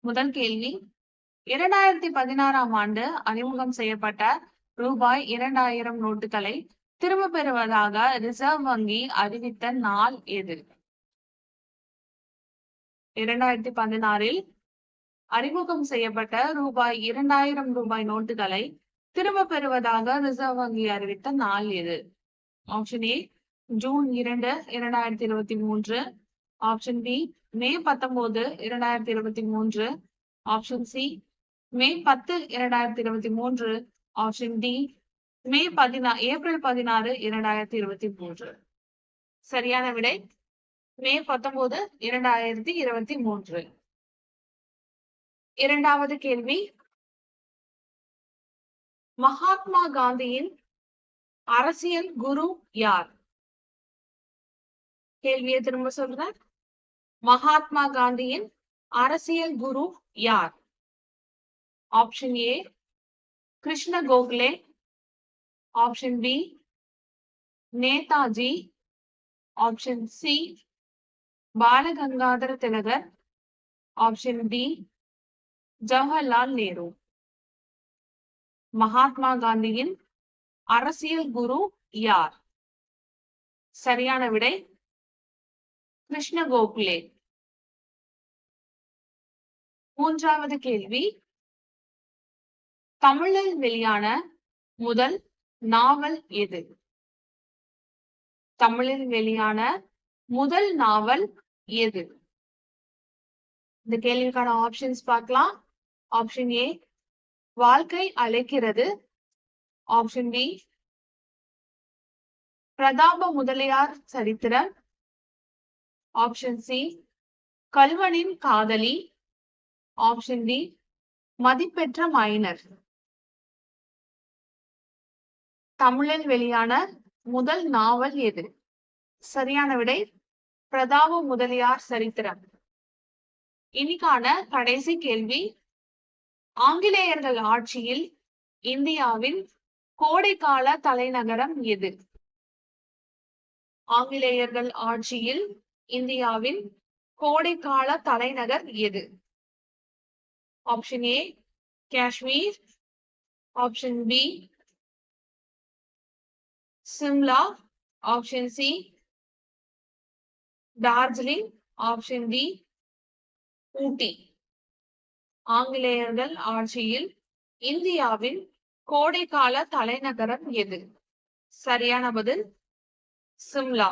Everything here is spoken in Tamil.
முதல் கேள்வி. இரண்டாயிரத்தி பதினாறாம் ஆண்டு அறிமுகம் செய்யப்பட்ட ரூபாய் இரண்டாயிரம் நோட்டுகளை திரும்ப பெறுவதாக ரிசர்வ் வங்கி அறிவித்த நாள் எது? இரண்டாயிரத்தி பதினாறில் அறிமுகம் செய்யப்பட்ட ரூபாய் இரண்டாயிரம் ரூபாய் நோட்டுகளை திரும்ப பெறுவதாக ரிசர்வ் வங்கி அறிவித்த நாள் எது? ஆப்ஷன் ஏ ஜூன் இரண்டு இரண்டாயிரத்தி இருபத்தி மூன்று ஆப்ஷன் பி மே பத்தொன்பது இரண்டாயிரத்தி இருபத்தி மூன்று. ஆப்ஷன் சி மே பத்து இரண்டாயிரத்தி இருபத்தி மூன்று. ஆப்ஷன் டி மே பதினா ஏப்ரல் பதினாறு இரண்டாயிரத்தி இருபத்தி மூன்று. சரியான விடை மே பத்தொன்பது இரண்டாயிரத்தி இருபத்தி மூன்று. இரண்டாவது கேள்வி மகாத்மா காந்தியின் அரசியல் குரு யார்? கேள்வியை திரும்ப சொல்றேன். மகாத்மா காந்தியின் அரசியல் குரு யார்? Option A Krishna Gokhale. Option B Netaji. Option C Balagangadhara Tilak. Option D Jawaharlal Nehru. Mahatma காந்தியின் அரசியல் குரு யார்? சரியான விடை கிருஷ்ண கோகுலே மூன்றாவது கேள்வி. தமிழில் வெளியான முதல் நாவல் எது? தமிழில் வெளியான முதல் நாவல் எது? இந்த கேள்விக்கான ஆப்ஷன்ஸ் பார்க்கலாம். ஆப்ஷன் ஏ வாழ்க்கை அழைக்கிறது. ஆப்ஷன் பி பிரதாப முதலியார் சரித்திரம். ஆப்ஷன் சி கல்வனின் காதலி. ஆப்ஷன் டி மதிப்பெற்ற மைனர் தமிழில் வெளியான முதல் நாவல் எது? சரியான விடை பிரதாப முதலியார் சரித்திரம். இன்னைக்கான கடைசி கேள்வி ஆங்கிலேயர்கள் ஆட்சியில் இந்தியாவின் கோடைக்கால தலைநகரம் எது? ஆங்கிலேயர்கள் ஆட்சியில் இந்தியாவின் கோடைக்கால தலைநகர் எது? Option A Kashmir option B Shimla option C Darjeeling option D Ooty ஆங்கிலேயர்கள் ஆட்சியில் இந்தியாவின் கோடைக்கால தலைநகரம் எது? சரியான பதில் சிம்லா